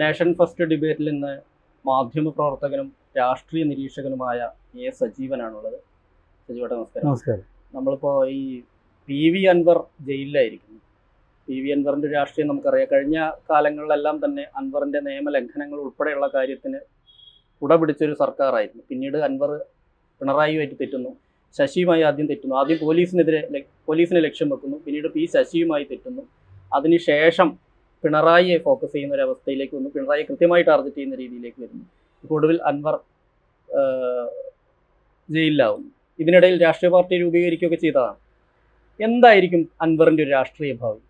Nation first ഡിബേറ്റിൽ നിന്ന് മാധ്യമ പ്രവർത്തകനും രാഷ്ട്രീയ നിരീക്ഷകനുമായ എ സജീവനാണുള്ളത്. സജീവട്ടെ നമസ്കാരം. നമസ്കാരം. നമ്മളിപ്പോൾ ഈ പി വി അൻവർ ജയിലിലായിരിക്കുന്നു. പി വി അൻവറിന്റെ രാഷ്ട്രീയം നമുക്കറിയാം. കഴിഞ്ഞ കാലങ്ങളിലെല്ലാം തന്നെ അൻവറിന്റെ നിയമലംഘനങ്ങൾ ഉൾപ്പെടെയുള്ള കാര്യത്തിന് കുട പിടിച്ചൊരു സർക്കാരായിരുന്നു. പിന്നീട് അൻവർ പിണറായിയുമായിട്ട് തെറ്റുന്നു. ശശിയുമായി ആദ്യം തെറ്റുന്നു. ആദ്യം പോലീസിനെതിരെ പോലീസിനെ ലക്ഷ്യം വെക്കുന്നു. പിന്നീട് പി ശശിയുമായി തെറ്റുന്നു. അതിനുശേഷം പിണറായിയെ ഫോക്കസ് ചെയ്യുന്ന ഒരു അവസ്ഥയിലേക്ക് വന്നു. പിണറായി കൃത്യമായി ടാർഗറ്റ് ചെയ്യുന്ന രീതിയിലേക്ക് വരുന്നു. ഒടുവിൽ അൻവർ ജയിലിലാവും ഇതിനിടയിൽ രാഷ്ട്രീയ പാർട്ടി രൂപീകരിക്കുകയൊക്കെ ചെയ്തതാണ്. എന്തായിരിക്കും അൻവറിന്റെ ഒരു രാഷ്ട്രീയ ഭാവി?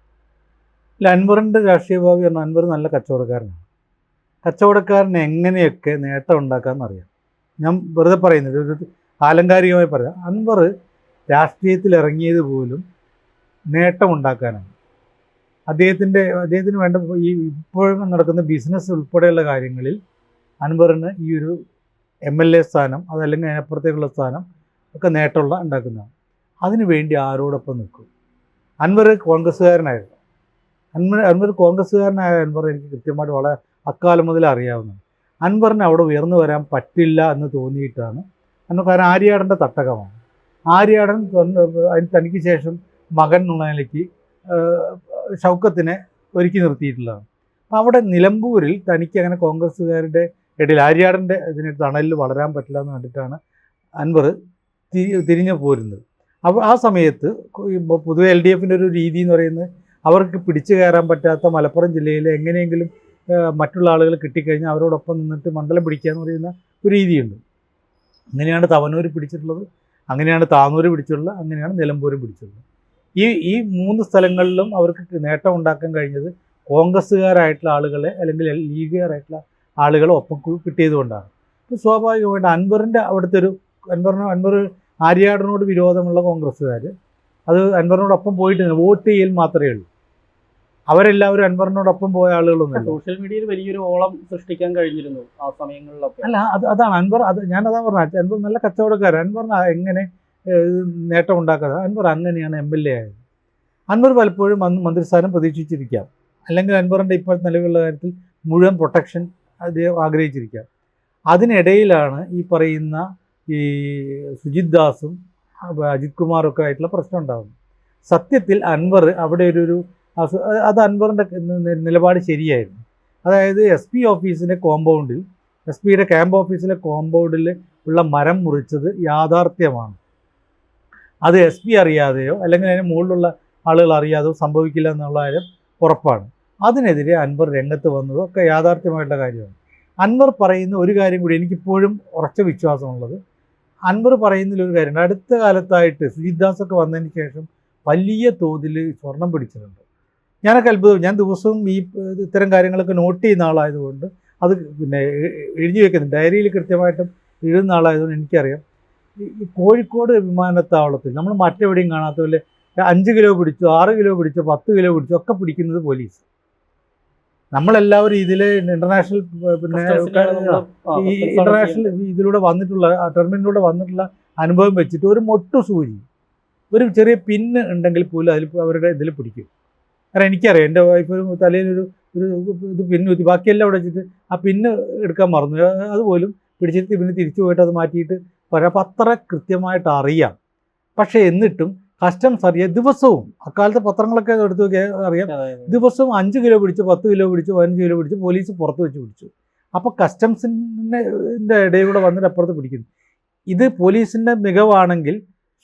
ഇല്ല അൻവറിന്റെ രാഷ്ട്രീയ ഭാവി പറഞ്ഞാൽ അൻവർ നല്ല കച്ചവടക്കാരനാണ്. കച്ചവടക്കാരന് എങ്ങനെയൊക്കെ നേട്ടം ഉണ്ടാക്കാമെന്ന് അറിയാം. ഞാൻ വെറുതെ പറയുന്നത് ഒരു ആലങ്കാരികമായി പറയാം. അൻവർ രാഷ്ട്രീയത്തിൽ ഇറങ്ങിയത് പോലും നേട്ടമുണ്ടാക്കാനാണ് അദ്ദേഹത്തിന്റെ അദ്ദേഹത്തിന് വേണ്ട ഈ ഇപ്പോഴും നടക്കുന്ന ബിസിനസ് ഉൾപ്പെടെയുള്ള കാര്യങ്ങളിൽ അൻവറിന് ഈ ഒരു എം എൽ എ സ്ഥാനം അതല്ലെങ്കിൽ അതിനപ്പുറത്തേക്കുള്ള സ്ഥാനം ഒക്കെ നേട്ടമുള്ള ഉണ്ടാക്കുന്നതാണ്. അതിനു വേണ്ടി ആരോടൊപ്പം നിൽക്കും. അൻവർ കോൺഗ്രസ്സുകാരനായിരുന്നു. അൻവർ അൻവർ കോൺഗ്രസ്സുകാരനായ അൻവർ എനിക്ക് കൃത്യമായിട്ട് വളരെ അക്കാലം മുതൽ അറിയാവുന്നതാണ്. അൻവറിന് അവിടെ ഉയർന്നു വരാൻ പറ്റില്ല എന്ന് തോന്നിയിട്ടാണ് അന്ന് കാരണം ആര്യാടന്റെ തട്ടകമാണ്. ആര്യാടൻ തനിക്ക് ശേഷം മകൻ എന്നുള്ള നിലയ്ക്ക് ഷൗക്കത്തിനെ ഒരുക്കി നിർത്തിയിട്ടുള്ളതാണ്. അപ്പം അവിടെ നിലമ്പൂരിൽ തനിക്ക് അങ്ങനെ കോൺഗ്രസ്സുകാരുടെ ഇടയിൽ ആര്യാടന്റെ ഇതിന് തണലിൽ വളരാൻ പറ്റില്ല എന്ന് കണ്ടിട്ടാണ് അൻവർ തിരി തിരിഞ്ഞു പോരുന്നത്. അപ്പോൾ ആ സമയത്ത് പൊതുവെ എൽ ഡി എഫിന്റെ ഒരു രീതി എന്ന് പറയുന്നത് അവർക്ക് പിടിച്ചു കയറാൻ പറ്റാത്ത മലപ്പുറം ജില്ലയിൽ എങ്ങനെയെങ്കിലും മറ്റുള്ള ആളുകൾ കിട്ടിക്കഴിഞ്ഞാൽ അവരോടൊപ്പം നിന്നിട്ട് മണ്ഡലം പിടിക്കുക എന്ന് പറയുന്ന ഒരു രീതിയുണ്ട്. അങ്ങനെയാണ് തവനൂർ പിടിച്ചിട്ടുള്ളത് അങ്ങനെയാണ് താനൂർ പിടിച്ചിട്ടുള്ളത് അങ്ങനെയാണ് നിലമ്പൂർ പിടിച്ചിട്ടുള്ളത്. ഈ ഈ മൂന്ന് സ്ഥലങ്ങളിലും അവർക്ക് നേട്ടം ഉണ്ടാക്കാൻ കഴിഞ്ഞത് കോൺഗ്രസ്സുകാരായിട്ടുള്ള ആളുകളെ അല്ലെങ്കിൽ ലീഗുകാരായിട്ടുള്ള ആളുകളെ ഒപ്പം കിട്ടിയത് കൊണ്ടാണ് സ്വാഭാവികമായിട്ട് അൻവറിന്റെ അവിടുത്തെ ഒരു അൻവറിന് അൻവർ ആര്യാടനോട് വിരോധമുള്ള കോൺഗ്രസ്സുകാർ അത് അൻവറിനോടൊപ്പം പോയിട്ട് വോട്ട് ചെയ്യൽ മാത്രമേ ഉള്ളൂ. അവരെല്ലാവരും അൻവറിനോടൊപ്പം പോയ ആളുകളൊന്നും സോഷ്യൽ മീഡിയയിൽ വലിയൊരു ഓളം സൃഷ്ടിക്കാൻ കഴിഞ്ഞിരുന്നു ആ സമയങ്ങളിലൊക്കെ. അല്ല അത് അതാണ് അൻവർ അത് ഞാനതാ പറഞ്ഞത് അൻവർ നല്ല കച്ചവടക്കാരൻ അൻവർ എങ്ങനെ നേട്ടം ഉണ്ടാക്കാതെ അൻവർ അങ്ങനെയാണ് എം എൽ എ ആയത്. അൻവർ പലപ്പോഴും അന്ന് മന്ത്രിസ്ഥാനം പ്രതീക്ഷിച്ചിരിക്കാം. അല്ലെങ്കിൽ അൻവറിന്റെ ഇപ്പോഴത്തെ നിലവിലുള്ള കാര്യത്തിൽ മുഴുവൻ പ്രൊട്ടക്ഷൻ അദ്ദേഹം ആഗ്രഹിച്ചിരിക്കാം. അതിനിടയിലാണ് ഈ പറയുന്ന ഈ സുജിത് ദാസും അജിത് കുമാറും ഒക്കെ ആയിട്ടുള്ള പ്രശ്നം ഉണ്ടാകുന്നത് സത്യത്തിൽ അൻവർ അവിടെ ഒരു ഒരു അത് അൻവറിന്റെ നിലപാട് ശരിയായിരുന്നു. അതായത് എസ് പി ഓഫീസിന്റെ കോമ്പൗണ്ടിൽ എസ് പിയുടെ ക്യാമ്പ് ഓഫീസിലെ കോമ്പൗണ്ടിൽ ഉള്ള മരം മുറിച്ചത് യാഥാർത്ഥ്യമാണ്. അത് എസ് പി അറിയാതെയോ അല്ലെങ്കിൽ അതിന് മുകളിലുള്ള ആളുകൾ അറിയാതെ സംഭവിക്കില്ല എന്നുള്ള കാര്യം ഉറപ്പാണ്. അതിനെതിരെ അൻവർ രംഗത്ത് വന്നതും ഒക്കെ യാഥാർത്ഥ്യമായിട്ടുള്ള കാര്യമാണ്. അൻവർ പറയുന്ന ഒരു കാര്യം കൂടി എനിക്കിപ്പോഴും ഉറച്ച വിശ്വാസമുള്ളത്. അൻവർ പറയുന്നതിലൊരു കാര്യം അടുത്ത കാലത്തായിട്ട് സുജിത് ഒക്കെ വന്നതിന് ശേഷം വലിയ തോതിൽ സ്വർണം പിടിച്ചിട്ടുണ്ട്. ഞാനൊക്കെ അത്ഭുതം. ഞാൻ ദിവസവും ഈ ഇത്തരം കാര്യങ്ങളൊക്കെ നോട്ട് ചെയ്യുന്ന ആളായതുകൊണ്ട് അത് പിന്നെ എഴുതി വെക്കുന്നു ഡയറിയിൽ കൃത്യമായിട്ടും എഴുതുന്ന ആളായതുകൊണ്ട് എനിക്കറിയാം. ഈ കോഴിക്കോട് വിമാനത്താവളത്തിൽ നമ്മൾ മറ്റെവിടെയും കാണാത്ത പോലെ അഞ്ച് കിലോ പിടിച്ചു ആറ് കിലോ പിടിച്ചു പത്ത് കിലോ പിടിച്ചു ഒക്കെ പിടിക്കുന്നത് പോലീസ്. നമ്മളെല്ലാവരും ഇതിൽ ഇന്റർനാഷണൽ പിന്നെ ഈ ഇന്റർനാഷണൽ ഇതിലൂടെ വന്നിട്ടുള്ള ടെർമിനലിലൂടെ വന്നിട്ടുള്ള അനുഭവം വെച്ചിട്ട് ഒരു മൊട്ടു സൂചി ഒരു ചെറിയ പിന്ന് ഉണ്ടെങ്കിൽ പോലും അതിൽ അവരുടെ ഇതിൽ പിടിക്കും. കാരണം എനിക്കറിയാം എന്റെ വൈഫ് ഒരു തലയിലൊരു ഒരു ഇത് പിന്ന് കുത്തി ബാക്കിയെല്ലാം അവിടെ വെച്ചിട്ട് ആ പിന്ന് എടുക്കാൻ മറന്നു. അതുപോലും പിടിച്ചിട്ട് പിന്നെ തിരിച്ചു പോയിട്ട് അത് മാറ്റിയിട്ട് പറയാം. അപ്പം അത്ര കൃത്യമായിട്ട് അറിയാം. പക്ഷേ എന്നിട്ടും കസ്റ്റംസ് അറിയാം. ദിവസവും അക്കാലത്തെ പത്രങ്ങളൊക്കെ എടുത്ത് അറിയാം. ദിവസവും അഞ്ച് കിലോ പിടിച്ച് പത്ത് കിലോ പിടിച്ച് പതിനഞ്ച് കിലോ പിടിച്ച് പോലീസ് പുറത്ത് വെച്ച് പിടിച്ചു. അപ്പോൾ കസ്റ്റംസിന്റെ ഇടയിൽ കൂടെ വന്നിട്ട് അപ്പുറത്ത് പിടിക്കുന്നു. ഇത് പോലീസിന്റെ മികവാണെങ്കിൽ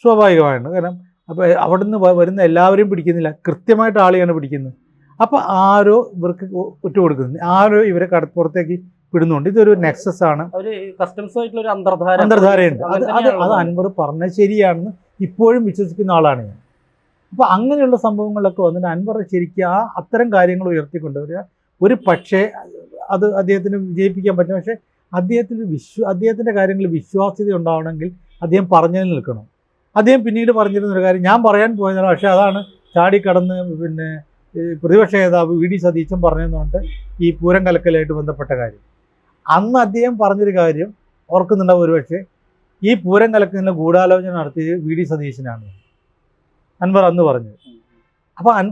സ്വാഭാവികമാണ് കാരണം അപ്പോൾ അവിടുന്ന് നിന്ന് വരുന്ന എല്ലാവരെയും പിടിക്കുന്നില്ല. കൃത്യമായിട്ട് ആളെയാണ് പിടിക്കുന്നത്. അപ്പോൾ ആരോ ഇവർക്ക് ഒറ്റ കൊടുക്കുന്നു ആരോ ഇവരെ കടപ്പുറത്തേക്ക് വിടുന്നുണ്ട്. ഇതൊരു നെക്സസ് ആണ് അവർ കസ്റ്റംസ് ആയിട്ടുള്ള ഒരു അന്തർധാര അന്തർധാരയുണ്ട്. അത് അത് അൻവർ പറഞ്ഞത് ശരിയാണെന്ന് ഇപ്പോഴും വിശ്വസിക്കുന്ന ആളാണ് ഞാൻ. അപ്പോൾ അങ്ങനെയുള്ള സംഭവങ്ങളൊക്കെ വന്നിട്ട് അൻവർ ശരിക്കും ആ അത്തരം കാര്യങ്ങൾ ഉയർത്തിക്കൊണ്ടുവരിക ഒരു പക്ഷേ അത് അദ്ദേഹത്തിന് വിജയിപ്പിക്കാൻ പറ്റും. പക്ഷേ അദ്ദേഹത്തിന് വിശ്വ അദ്ദേഹത്തിന്റെ കാര്യങ്ങളിൽ വിശ്വാസ്യത ഉണ്ടാവണമെങ്കിൽ അദ്ദേഹം പറഞ്ഞതിൽ നിൽക്കണം. അദ്ദേഹം പിന്നീട് പറഞ്ഞിരുന്നൊരു കാര്യം ഞാൻ പറയാൻ പോയതാണ് പക്ഷേ അതാണ് ചാടിക്കടന്ന് പിന്നെ പ്രതിപക്ഷ നേതാവ് വി ഡി സതീശൻ പറഞ്ഞതെന്ന് പറഞ്ഞിട്ട് ഈ പൂരം കലക്കലായിട്ട് ബന്ധപ്പെട്ട കാര്യം. അന്ന് അദ്ദേഹം പറഞ്ഞൊരു കാര്യം ഓർക്കുന്നുണ്ടാവും ഒരുപക്ഷെ ഈ പൂരം കലക്കുന്നതിന് ഗൂഢാലോചന നടത്തിയത് വി ഡി സതീശനാണ്. അൻവർ അന്ന് പറഞ്ഞത് അപ്പോൾ അൻ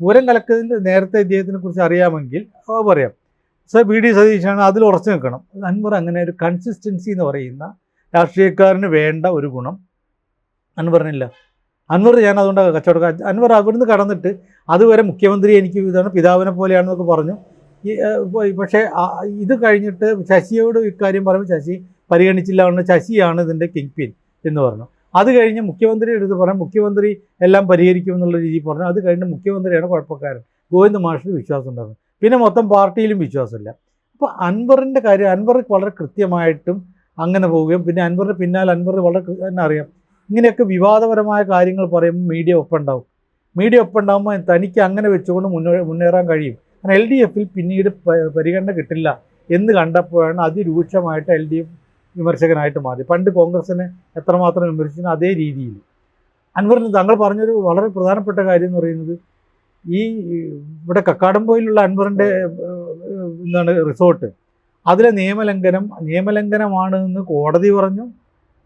പൂരം കലക്കുന്നതിന്റെ നേരത്തെ ഇദ്ദേഹത്തിനെ കുറിച്ച് അറിയാമെങ്കിൽ പറയാം. സോ വി ഡി സതീശനാണ് അതിൽ ഉറച്ചു നിൽക്കണം. അൻവർ അങ്ങനെ ഒരു കൺസിസ്റ്റൻസി എന്ന് പറയുന്ന രാഷ്ട്രീയക്കാരന് വേണ്ട ഒരു ഗുണം അൻവറിനില്ല. അൻവർ ഞാൻ അതുകൊണ്ട് കച്ചവടക്കാർ അൻവർ അവിടുന്ന് കടന്നിട്ട് അതുവരെ മുഖ്യമന്ത്രി എനിക്ക് ഇതാണ് പിതാവിനെ പോലെയാണെന്നൊക്കെ പറഞ്ഞു. പക്ഷേ ഇത് കഴിഞ്ഞിട്ട് ശശിയോട് ഇക്കാര്യം പറയുമ്പോൾ ശശി പരിഗണിച്ചില്ല എന്ന് ശശിയാണ് ഇതിന്റെ കിങ് പിൻ എന്ന് പറഞ്ഞു. അത് കഴിഞ്ഞ് മുഖ്യമന്ത്രിയുടെ അടുത്ത് പറഞ്ഞു മുഖ്യമന്ത്രി എല്ലാം പരിഹരിക്കുമെന്നുള്ള രീതിയിൽ പറഞ്ഞു. അത് കഴിഞ്ഞ് മുഖ്യമന്ത്രിയാണ് കുഴപ്പക്കാരൻ. ഗോവിന്ദ് മാഷിന് വിശ്വാസം ഉണ്ടായിരുന്നു. പിന്നെ മൊത്തം പാർട്ടിയിലും വിശ്വാസമില്ല. അപ്പോൾ അൻവറിന്റെ കാര്യം അൻവർ വളരെ കൃത്യമായിട്ടും അങ്ങനെ പോവുകയും പിന്നെ അൻവറിന് പിന്നാലെ അൻവർ വളരെ തന്നെ അറിയാം ഇങ്ങനെയൊക്കെ വിവാദപരമായ കാര്യങ്ങൾ പറയുമ്പോൾ മീഡിയ ഒപ്പുണ്ടാവും മീഡിയ ഒപ്പുണ്ടാകുമ്പോൾ തനിക്ക് അങ്ങനെ വെച്ചുകൊണ്ട് മുന്നേ മുന്നേറാൻ കഴിയും. കാരണം എൽ ഡി എഫിൽ പിന്നീട് പരിഗണന കിട്ടില്ല എന്ന് കണ്ടപ്പോഴാണ് അതിരൂക്ഷമായിട്ട് എൽ ഡി എഫ് വിമർശകനായിട്ട് മാറി. പണ്ട് കോൺഗ്രസിനെ എത്രമാത്രം വിമർശിച്ചു അതേ രീതിയിൽ. അൻവറിന് താങ്കൾ പറഞ്ഞൊരു വളരെ പ്രധാനപ്പെട്ട കാര്യം എന്ന് പറയുന്നത് ഈ ഇവിടെ കക്കാടംപോയിലുള്ള അൻവറിന്റെ എന്താണ് റിസോർട്ട്. അതിലെ നിയമലംഘനം നിയമലംഘനമാണ് എന്ന് കോടതി പറഞ്ഞു.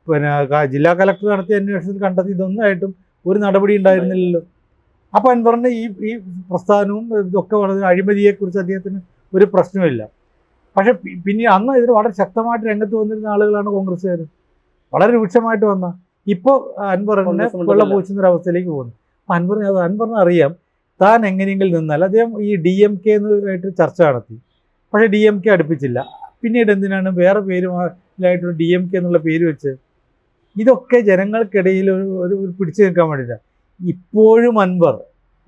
പിന്നെ ജില്ലാ കലക്ടർ നടത്തിയ അന്വേഷണത്തിൽ കണ്ടെത്തി ഇതൊന്നായിട്ടും ഒരു നടപടി ഉണ്ടായിരുന്നില്ലല്ലോ. അപ്പോൾ അൻവറിന്റെ ഈ ഈ പ്രസ്ഥാനവും ഇതൊക്കെ വളരെ അഴിമതിയെക്കുറിച്ച് അദ്ദേഹത്തിന് ഒരു പ്രശ്നമില്ല പക്ഷേ പിന്നെ അന്ന് ഇതിന് വളരെ ശക്തമായിട്ട് രംഗത്ത് വന്നിരുന്ന ആളുകളാണ് കോൺഗ്രസ്സുകാർ വളരെ രൂക്ഷമായിട്ട് വന്ന. ഇപ്പോൾ അൻവറിനെ കോൺഗ്രസ് വെള്ളം. പൂച്ചുന്ന ഒരു അവസ്ഥയിലേക്ക് പോകുന്നു. അപ്പം അൻവറിന് അത് അൻവറിന് അറിയാം. താൻ എങ്ങനെയെങ്കിലും നിന്നാൽ അദ്ദേഹം ഈ ഡി എം കെ ആയിട്ട് ചർച്ച നടത്തി. പക്ഷേ ഡി എം കെ അടുപ്പിച്ചില്ല. പിന്നീട് എന്തിനാണ് വേറെ പേരുമായിട്ടുള്ള ഡി എം കെ എന്നുള്ള പേര് വെച്ച് ഇതൊക്കെ ജനങ്ങൾക്കിടയിൽ ഒരു ഒരു ഒരു പിടിച്ചു നിൽക്കാൻ വേണ്ടിയിട്ടാണ് ഇപ്പോഴും അൻവർ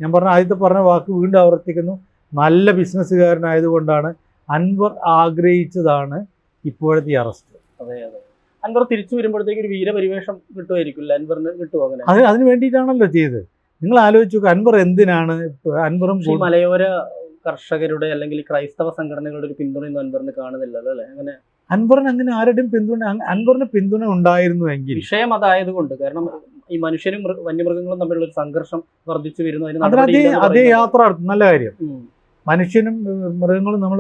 ഞാൻ പറഞ്ഞ ആദ്യത്തെ പറഞ്ഞ വാക്ക് വീണ്ടും ആവർത്തിക്കുന്നു നല്ല ബിസിനസ്സുകാരനായതുകൊണ്ടാണ് അൻവർ ആഗ്രഹിച്ചതാണ് ഇപ്പോഴത്തെ അറസ്റ്റ്. അതെ അതെ. അൻവർ തിരിച്ചു വരുമ്പോഴത്തേക്ക് ഒരു വീരപരിവേഷം കിട്ടുമായിരിക്കില്ല അൻവറിന് കിട്ടുമോ അങ്ങനെ? അത് അതിന് വേണ്ടിയിട്ടാണല്ലോ ചെയ്തത്. നിങ്ങൾ ആലോചിച്ചു അൻവർ എന്തിനാണ് അൻവറും മലയോര കർഷകരുടെ അല്ലെങ്കിൽ ക്രൈസ്തവ സംഘടനകളുടെ ഒരു പിന്തുണയൊന്നും അൻവറിന് കാണുന്നില്ലല്ലോ അല്ലെ? അങ്ങനെ അൻവറിന് അങ്ങനെ ആരുടെയും പിന്തുണ അൻവറിന് പിന്തുണ ഉണ്ടായിരുന്നുവെങ്കിൽ വിഷയം അതായതുകൊണ്ട്. കാരണം ഈ മനുഷ്യനും വന്യമൃഗങ്ങളും തമ്മിലുള്ള ഒരു സംഘർഷം വർദ്ധിച്ചു വരുന്നു. അതിന് അതെ യാത്ര നടത്തും. നല്ല കാര്യം. മനുഷ്യനും മൃഗങ്ങളും നമ്മൾ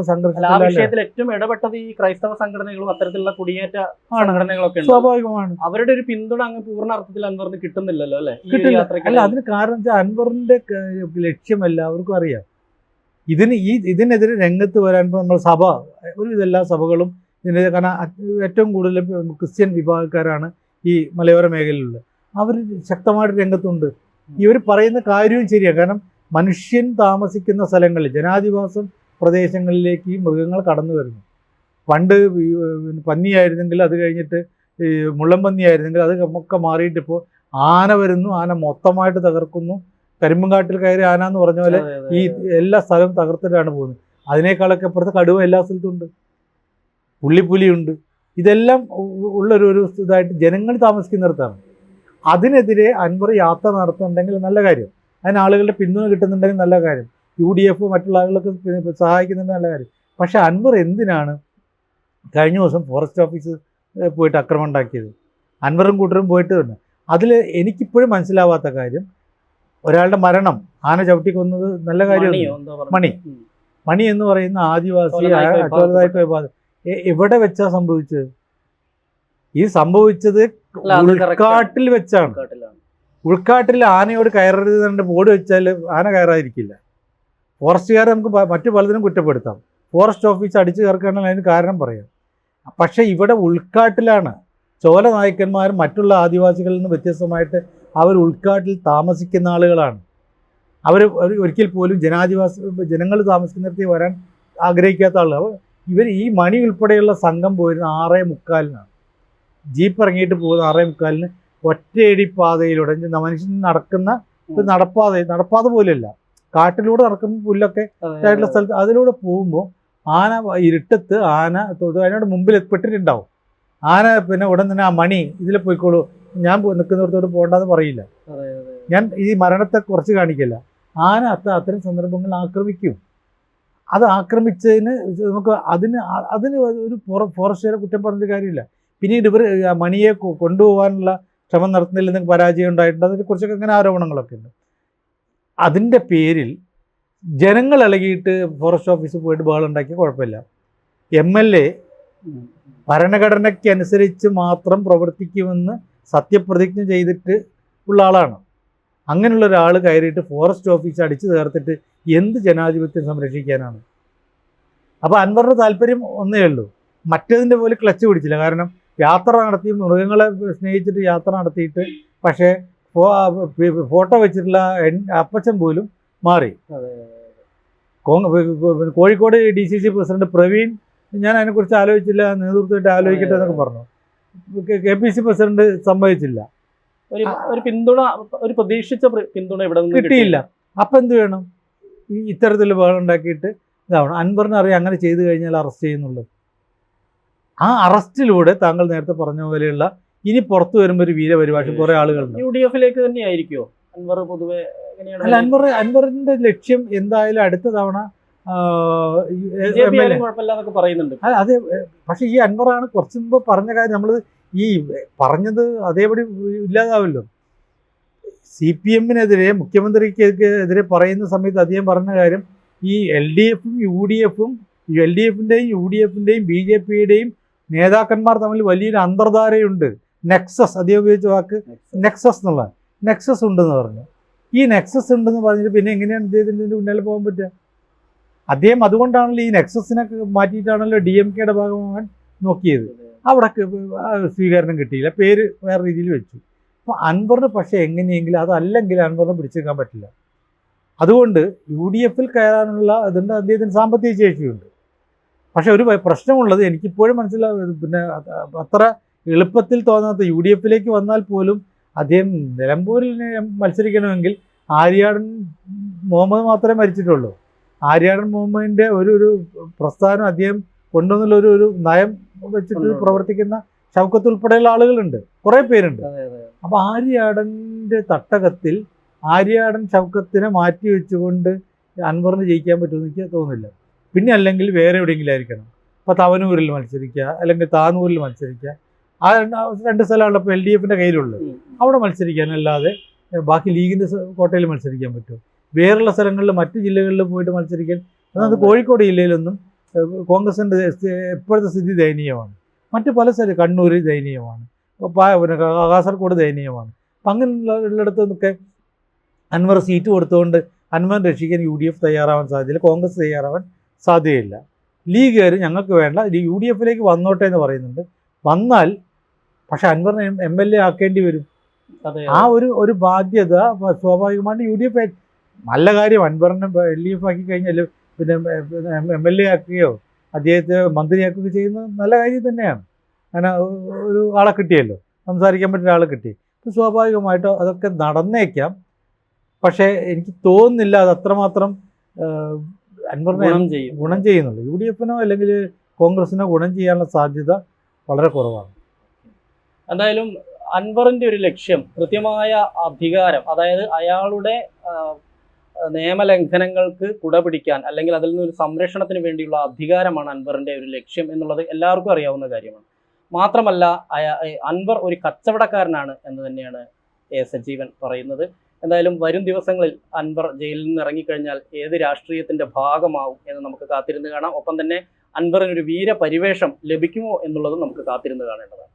ആ വിഷയത്തിൽ ഏറ്റവും ഇടപെട്ടത് ഈ ക്രൈസ്തവ സംഘടനകളും അത്തരത്തിലുള്ള കുടിയേറ്റ സംഘടനകളൊക്കെ സ്വാഭാവികമാണ്. അവരുടെ ഒരു പിന്തുണ അങ്ങ് പൂർണ അർത്ഥത്തിൽ അൻവറിന് കിട്ടുന്നില്ലല്ലോ അല്ലെ? കിട്ടില്ല. അല്ല അതിന് കാരണം വെച്ചാൽ അൻവറിന്റെ ലക്ഷ്യം എല്ലാവർക്കും അറിയാം. ഇതിന് ഈ ഇതിനെതിരെ രംഗത്ത് വരാൻ നമ്മൾ സഭ ഒരു ഇതെല്ലാ സഭകളും ഇതിനെതിരെ കാരണം ഏറ്റവും കൂടുതൽ ക്രിസ്ത്യൻ വിഭാഗക്കാരാണ് ഈ മലയോര മേഖലയിലുള്ളത്. അവർ ശക്തമായിട്ട് രംഗത്തുണ്ട്. ഇവർ പറയുന്ന കാര്യവും ശരിയാണ് കാരണം മനുഷ്യൻ താമസിക്കുന്ന സ്ഥലങ്ങളിൽ ജനാധിവാസം പ്രദേശങ്ങളിലേക്ക് ഈ മൃഗങ്ങൾ കടന്നു വരുന്നു. പണ്ട് പന്നിയായിരുന്നെങ്കിൽ അത് കഴിഞ്ഞിട്ട് ഈ മുള്ളംപന്നിയായിരുന്നെങ്കിൽ അത് ഒക്കെ മാറിയിട്ട് ഇപ്പോൾ ആന വരുന്നു ആന മൊത്തമായിട്ട് തകർക്കുന്നു. കരിമ്പുംകാട്ടിൽ കയറി ആന എന്ന് പറഞ്ഞ പോലെ ഈ എല്ലാ സ്ഥലവും തകർത്തിട്ടാണ് പോകുന്നത്. അതിനേക്കാളൊക്കെ ഇപ്പുറത്തെ കടുവ എല്ലാ സ്ഥലത്തും ഉണ്ട്. പുള്ളിപ്പുലിയുണ്ട് ഇതെല്ലാം ഉള്ളൊരു ഒരു ഇതായിട്ട് ജനങ്ങൾ താമസിക്കുന്നിടത്താണ്. അതിനെതിരെ അൻവർ യാത്ര നടത്തുന്നുണ്ടെങ്കിൽ നല്ല കാര്യം. അതിന് ആളുകളുടെ പിന്തുണ കിട്ടുന്നുണ്ടെങ്കിൽ നല്ല കാര്യം. യു ഡി എഫ് മറ്റുള്ള ആളുകളൊക്കെ പി- സഹായിക്കുന്നുണ്ട് നല്ല കാര്യം. പക്ഷെ അൻവർ എന്തിനാണ് കഴിഞ്ഞ ദിവസം ഫോറസ്റ്റ് ഓഫീസ് പോയിട്ട് അക്രമം ഉണ്ടാക്കിയത്? അൻവറും കൂട്ടരും പോയിട്ട് തന്നെ അതിൽ എനിക്കിപ്പോഴും മനസ്സിലാവാത്ത കാര്യം ഒരാളുടെ മരണം ആന ചവിട്ടി കൊന്നത് നല്ല കാര്യമാണ്. മണി. മണി എന്ന് പറയുന്ന ആദിവാസി എവിടെ വെച്ചാ സംഭവിച്ചത്? ഈ സംഭവിച്ചത്. ഉൾക്കാട്ടിൽ വെച്ചാണ്. ഉൾക്കാട്ടിൽ ആനയോട് കയറരുത് എന്ന് ബോർഡ് വെച്ചാൽ ആന കയറാതിരിക്കില്ല. ഫോറസ്റ്റുകാരെ നമുക്ക് മറ്റു പലതിനും കുറ്റപ്പെടുത്താം. ഫോറസ്റ്റ് ഓഫീസ് അടിച്ചു കയറുകയാണെങ്കിൽ അതിന് കാരണം പറയാം. പക്ഷേ ഇവിടെ ഉൾക്കാട്ടിലാണ് ചോല നായ്ക്കന്മാരും മറ്റുള്ള ആദിവാസികളിൽ നിന്ന് വ്യത്യസ്തമായിട്ട് അവർ ഉൾക്കാട്ടിൽ താമസിക്കുന്ന ആളുകളാണ്. അവർ ഒരിക്കൽ പോലും ജനാധിവാസ ജനങ്ങൾ താമസിക്കുന്നിടത്ത് വരാൻ ആഗ്രഹിക്കാത്ത ആളുകൾ. ഇവർ ഈ മണി ഉൾപ്പെടെയുള്ള സംഘം പോയിരുന്ന ആറേ മുക്കാലിനാണ്. ജീപ്പ് ഇറങ്ങിയിട്ട് പോകുന്ന ആറേ മുക്കാലിന് ഒറ്റയടി പാതയിലൂടെ മനുഷ്യൻ നടക്കുന്ന ഒരു നടപ്പാത നടപ്പാത പോലെയല്ല. കാട്ടിലൂടെ നടക്കുന്ന പുല്ലൊക്കെ ആയിട്ടുള്ള സ്ഥലത്ത് അതിലൂടെ പോകുമ്പോൾ ആന ഇരുട്ടത്ത് ആന അതിനോട് മുമ്പിൽ എത്തിപ്പെട്ടിട്ടുണ്ടാവും ആന പിന്നെ ഉടൻ തന്നെ ആ മണി ഇതിൽ പോയിക്കോളൂ. ഞാൻ നിൽക്കുന്നിടത്തോട് പോകണ്ടെന്ന് പറയില്ല. ഞാൻ ഈ മരണത്തെ കുറച്ച് കാണിക്കില്ല. ആന അത്ത അത്തരം സന്ദർഭങ്ങൾ ആക്രമിക്കും. അത് ആക്രമിച്ചതിന് നമുക്ക് അതിന് അതിന് ഒരു ഫോറസ്റ്റുകാരെ കുറ്റം പറഞ്ഞിട്ട് കാര്യമില്ല. പിന്നീട് ഇവർ മണിയെ കൊണ്ടുപോകാനുള്ള ശ്രമം നടത്തുന്നില്ലെന്ന് പരാജയം ഉണ്ടായിട്ടുണ്ട്. അതിനെക്കുറിച്ചൊക്കെ ഇങ്ങനെ ആരോപണങ്ങളൊക്കെ ഉണ്ട്. അതിന്റെ പേരിൽ ജനങ്ങൾ ഇളകിയിട്ട് ഫോറസ്റ്റ് ഓഫീസിൽ പോയിട്ട് ബഹളം ഉണ്ടാക്കിയ കുഴപ്പമില്ല. എം എൽ എ ഭരണഘടനയ്ക്കനുസരിച്ച് മാത്രം പ്രവർത്തിക്കുമെന്ന് സത്യപ്രതിജ്ഞ ചെയ്തിട്ട് ഉള്ള ആളാണ്. അങ്ങനെയുള്ള ഒരാൾ കയറിയിട്ട് ഫോറസ്റ്റ് ഓഫീസ് അടിച്ചു തീർത്തിട്ട് എന്ത് ജനാധിപത്യം സംരക്ഷിക്കാനാണ്? അപ്പോൾ അൻവറിന്റെ താല്പര്യം ഒന്നേ ഉള്ളൂ. മറ്റേതിന്റെ പോലെ ക്ലച്ച് പിടിച്ചില്ല. കാരണം യാത്ര നടത്തി മൃഗങ്ങളെ സ്നേഹിച്ചിട്ട് യാത്ര നടത്തിയിട്ട് പക്ഷേ ഫോട്ടോ വെച്ചിട്ടുള്ള അപ്പച്ചൻ പോലും മാറി. Kozhikode D C C president Praveen ഞാൻ അതിനെക്കുറിച്ച് ആലോചിച്ചില്ല നേതൃത്വമായിട്ട് ആലോചിക്കട്ടെ എന്നൊക്കെ പറഞ്ഞു. കെ പി സി പ്രസിഡന്റ് സമ്മതിച്ചില്ല. ഒരു പിന്തുണ ഒരു പ്രതീക്ഷിച്ച പിന്തുണ ഇവിടെ കിട്ടിയില്ല. അപ്പം എന്ത് വേണം? ഈ ഇത്തരത്തിൽ ബഹളം ഉണ്ടാക്കിയിട്ട് ഇതാവണം. അൻവറിനറിയാം അങ്ങനെ ചെയ്തു കഴിഞ്ഞാൽ അറസ്റ്റ് ചെയ്യുന്നുള്ളത് ആ അറസ്റ്റിലൂടെ താങ്കൾ നേരത്തെ പറഞ്ഞ പോലെയുള്ള ഇനി പുറത്തു വരുമ്പോൾ ഒരു വീരപരിഭാഷ കുറെ ആളുകളുണ്ട്. യു ഡി എഫിലേക്ക് തന്നെയായിരിക്കുമോ അൻവർ പൊതുവെ അല്ല അൻവർ അൻവറിന്റെ ലക്ഷ്യം എന്തായാലും അടുത്ത തവണ പറയുന്നുണ്ട്. അതെ പക്ഷെ ഈ അൻവറാണ് കുറച്ച് മുമ്പ് പറഞ്ഞ കാര്യം നമ്മൾ ഈ പറഞ്ഞത് അതേപടി ഇല്ലാതാവല്ലോ. സി പി എമ്മിനെതിരെ മുഖ്യമന്ത്രിക്ക് എതിരെ പറയുന്ന സമയത്ത് അദ്ദേഹം പറഞ്ഞ കാര്യം ഈ എൽ ഡി എഫും യു ഡി എഫും എൽ ഡി എഫിന്റെയും യു ഡി എഫിന്റെയും ബി ജെ പിയുടെയും നേതാക്കന്മാർ തമ്മിൽ വലിയൊരു അന്തർധാരയുണ്ട്. നെക്സസ് അദ്ദേഹം ഉപയോഗിച്ച വാക്ക് നെക്സസ് എന്നുള്ള. നെക്സസ് ഉണ്ടെന്ന് പറഞ്ഞു. ഈ നെക്സസ് ഉണ്ടെന്ന് പറഞ്ഞിട്ട് പിന്നെ എങ്ങനെയാണ് ഇദ്ദേഹത്തിന്റെ മുന്നിൽ പോകാൻ പറ്റുക? അദ്ദേഹം അതുകൊണ്ടാണല്ലോ ഈ നെക്സസിനെ മാറ്റിയിട്ടാണല്ലോ ഡി എം കെയുടെ ഭാഗമാകാൻ നോക്കിയത്. അവിടെ സ്വീകരണം കിട്ടിയില്ല. പേര് വേറെ രീതിയിൽ വെച്ചു. അപ്പോൾ അൻവറിന് പക്ഷേ എങ്ങനെയെങ്കിലും അതല്ലെങ്കിൽ അൻവറിനെ പിടിച്ചെടുക്കാൻ പറ്റില്ല. അതുകൊണ്ട് യു ഡി എഫിൽ കയറാനുള്ള ഇതുണ്ട്. അദ്ദേഹത്തിന് സാമ്പത്തിക ശേഷിയുണ്ട്. പക്ഷെ ഒരു പ്രശ്നമുള്ളത് എനിക്കിപ്പോഴും മനസ്സിലാവും. പിന്നെ അത്ര എളുപ്പത്തിൽ തോന്നാത്ത യു ഡി എഫിലേക്ക് വന്നാൽ പോലും അദ്ദേഹം നിലമ്പൂരിൽ മത്സരിക്കണമെങ്കിൽ ആര്യാടൻ മുഹമ്മദ് മാത്രമേ മരിച്ചിട്ടുള്ളൂ. ആര്യാടൻ മുഹമ്മദിന്റെ ഒരു ഒരു പ്രസ്ഥാനം അദ്ദേഹം കൊണ്ടുവന്നുള്ള ഒരു ഒരു നയം വെച്ചിട്ട് പ്രവർത്തിക്കുന്ന ഷൗക്കത്ത് ഉൾപ്പെടെയുള്ള ആളുകളുണ്ട്. കുറേ പേരുണ്ട്. അപ്പോൾ ആര്യാടന്റെ തട്ടകത്തിൽ ആര്യാടൻ ഷൗക്കത്തിനെ മാറ്റി വെച്ചുകൊണ്ട് അൻവറിന് ജയിക്കാൻ പറ്റുമെന്ന് എനിക്ക് തോന്നുന്നില്ല. പിന്നെ അല്ലെങ്കിൽ വേറെ എവിടെയെങ്കിലും ആയിരിക്കണം. ഇപ്പോൾ തവനൂരിൽ മത്സരിക്കുക അല്ലെങ്കിൽ താനൂരിൽ മത്സരിക്കുക ആ രണ്ട് ഇപ്പോൾ എൽ ഡി എഫിന്റെ കയ്യിലുള്ളത്. അവിടെ മത്സരിക്കാനല്ലാതെ ബാക്കി ലീഗിന്റെ കോട്ടയിൽ മത്സരിക്കാൻ പറ്റും. വേറെയുള്ള സ്ഥലങ്ങളിൽ മറ്റ് ജില്ലകളിൽ പോയിട്ട് മത്സരിക്കാൻ അതായത് കോഴിക്കോട് ജില്ലയിലൊന്നും കോൺഗ്രസിന്റെ ഇപ്പോഴത്തെ സ്ഥിതി ദയനീയമാണ്. മറ്റ് പല സ്ഥലം കണ്ണൂർ ദയനീയമാണ്. പിന്നെ കാസർഗോഡ് ദയനീയമാണ്. അപ്പം അങ്ങനെയുള്ള നിന്നൊക്കെ അൻവർ സീറ്റ് കൊടുത്തുകൊണ്ട് അൻവർ രക്ഷിക്കാൻ യു ഡി എഫ് തയ്യാറാവാൻ സാധ്യതയില്ല കോൺഗ്രസ് തയ്യാറാവാൻ സാധ്യതയില്ല. ലീഗുകാർ ഞങ്ങൾക്ക് വേണ്ട യു ഡി എഫിലേക്ക് വന്നോട്ടെ എന്ന് പറയുന്നുണ്ട്. വന്നാൽ പക്ഷെ അൻവറിനെ എം എൽ എ ആക്കേണ്ടി വരും. ആ ഒരു ഒരു ബാധ്യത സ്വാഭാവികമായിട്ട് യു ഡി എഫ് നല്ല കാര്യം അൻവറിനെ എൽ ഡി എഫ് ആക്കി കഴിഞ്ഞാൽ പിന്നെ എം എൽ എ ആക്കുകയോ അദ്ദേഹത്തെ മന്ത്രിയാക്കുകയോ ചെയ്യുന്നത് നല്ല കാര്യം തന്നെയാണ്. അങ്ങനെ ഒരു ആളെ കിട്ടിയല്ലോ. സംസാരിക്കാൻ പറ്റുന്ന ആളെ കിട്ടി. അപ്പോൾ സ്വാഭാവികമായിട്ടും അതൊക്കെ നടന്നേക്കാം. പക്ഷേ എനിക്ക് തോന്നുന്നില്ല അത് അത്രമാത്രം അൻവറിനെ ഗുണം ചെയ്യും. ഗുണം ചെയ്യുന്നുള്ളൂ യു ഡി എഫിനോ അല്ലെങ്കിൽ കോൺഗ്രസിനോ ഗുണം ചെയ്യാനുള്ള സാധ്യത വളരെ കുറവാണ്. എന്തായാലും അൻവറിന്റെ ഒരു ലക്ഷ്യം കൃത്യമായ അധികാരം അതായത് അയാളുടെ നിയമലംഘനങ്ങൾക്ക് കുടപിടിക്കാൻ അല്ലെങ്കിൽ അതിൽ നിന്ന് ഒരു സംരക്ഷണത്തിന് വേണ്ടിയുള്ള അധികാരമാണ് അൻവറിന്റെ ഒരു ലക്ഷ്യം എന്നുള്ളത് എല്ലാവർക്കും അറിയാവുന്ന കാര്യമാണ്. മാത്രമല്ല അൻവർ ഒരു കച്ചവടക്കാരനാണ് എന്ന് തന്നെയാണ് എ സജീവൻ പറയുന്നത്. എന്തായാലും വരും ദിവസങ്ങളിൽ അൻവർ ജയിലിൽ നിന്ന് ഇറങ്ങിക്കഴിഞ്ഞാൽ ഏത് രാഷ്ട്രീയത്തിന്റെ ഭാഗമാവും എന്ന് നമുക്ക് കാത്തിരുന്ന് കാണാം. ഒപ്പം തന്നെ അൻവറിനൊരു വീരപരിവേഷം ലഭിക്കുമോ എന്നുള്ളതും നമുക്ക് കാത്തിരുന്ന് കാണേണ്ടതാണ്.